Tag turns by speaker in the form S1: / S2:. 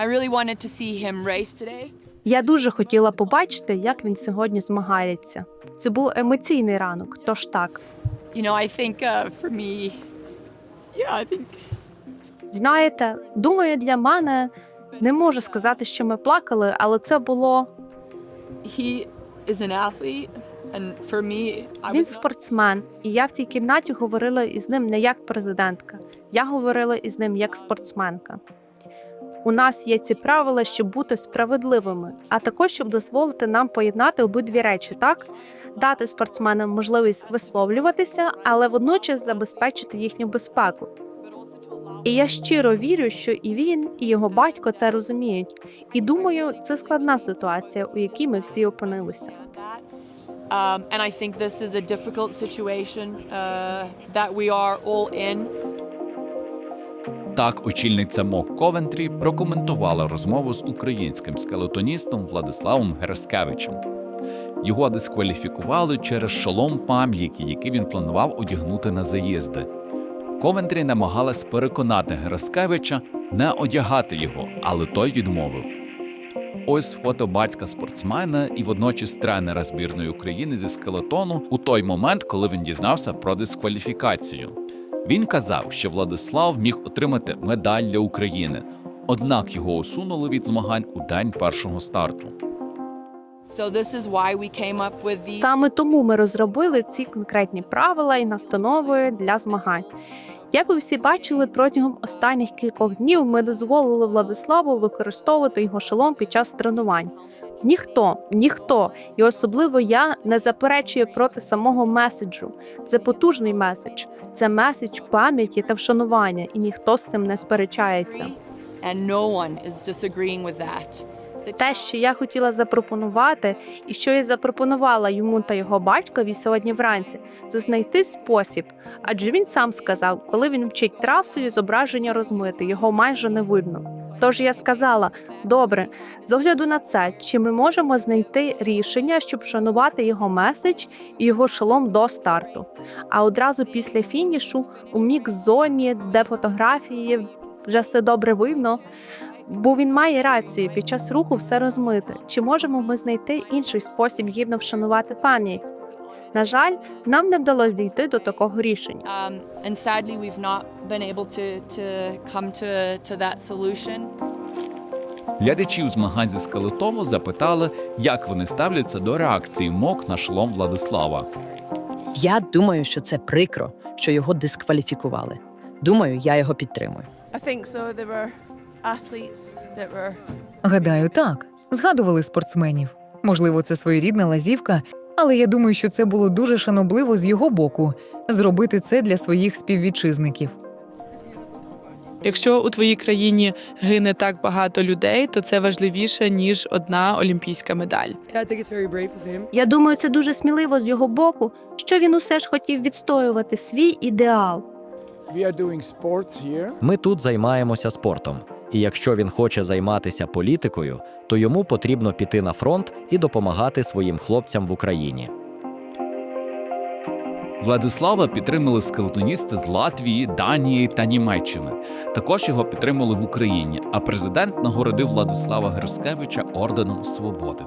S1: I really wanted to see him race today.
S2: Я дуже хотіла побачити, як він сьогодні змагається. Це був емоційний ранок, тож так.
S1: You know, I think uh, for me, yeah, I think
S2: Знаєте, думаю, для мене не можу сказати, що ми плакали, але це було
S1: he is an athlete, and for me, I
S2: він
S1: was not
S2: спортсмен, і я в цій кімнаті говорила із ним не як президентка. Я говорила із ним як спортсменка. У нас є ці правила, щоб бути справедливими, а також щоб дозволити нам поєднати обидві речі, так дати спортсменам можливість висловлюватися, але водночас забезпечити їхню безпеку. І я щиро вірю, що і він, і його батько це розуміють. І думаю, це складна ситуація, у якій ми всі опинилися.
S1: Um, and I think this is a difficult situation uh, that we are all in.
S3: Так, очільниця МОК Ковентрі прокоментувала розмову з українським скелетоністом Владиславом Гераскевичем. Його дискваліфікували через шолом пам'яті, який він планував одягнути на заїзди. Ковентрі намагалась переконати Гераскевича не одягати його, але той відмовив. Ось фото батька спортсмена і водночас тренера збірної України зі скелетону у той момент, коли він дізнався про дискваліфікацію. Він казав, що Владислав міг отримати медаль для України, однак його усунули від змагань у день першого старту.
S2: Саме тому ми розробили ці конкретні правила і настанови для змагань. Як ви всі бачили, протягом останніх кількох днів ми дозволили Владиславу використовувати його шолом під час тренувань. Ніхто, ніхто, і особливо я не заперечує проти самого меседжу. Це потужний меседж, це меседж пам'яті та вшанування, і ніхто з цим не сперечається.
S1: And no one is disagreeing with that.
S2: Те, що я хотіла запропонувати, і що я запропонувала йому та його батькові сьогодні вранці, це знайти спосіб. Адже він сам сказав, коли він вчить трасою, зображення розмити, його майже не видно. Тож я сказала: добре, з огляду на це, чи ми можемо знайти рішення, щоб вшанувати його меседж і його шолом до старту. А одразу після фінішу у мікс-зоні, де фотографії вже все добре видно. Бо він має рацію під час руху все розмити. Чи можемо ми знайти інший спосіб гідно вшанувати пам'ять? На жаль, нам не вдалося дійти до такого рішення.
S3: Глядачів змагань зі скелетону запитали, як вони ставляться до реакції МОК на шолом Владислава.
S4: Я думаю, що це прикро, що його дискваліфікували. Думаю, я його підтримую.
S5: I think so. There were
S6: Гадаю, так. Згадували спортсменів. Можливо, це своєрідна лазівка, але я думаю, що це було дуже шанобливо з його боку зробити це для своїх співвітчизників.
S7: Якщо у твоїй країні гине так багато людей, то це важливіше ніж одна олімпійська медаль.
S2: Я думаю, це дуже сміливо з його боку, що він усе ж хотів відстоювати свій ідеал.
S8: We are doing sports here.
S9: Ми тут займаємося спортом. І якщо він хоче займатися політикою, то йому потрібно піти на фронт і допомагати своїм хлопцям в Україні.
S3: Владислава підтримали скелетоністи з Латвії, Данії та Німеччини. Також його підтримали в Україні, а президент нагородив Владислава Герскевича орденом свободи.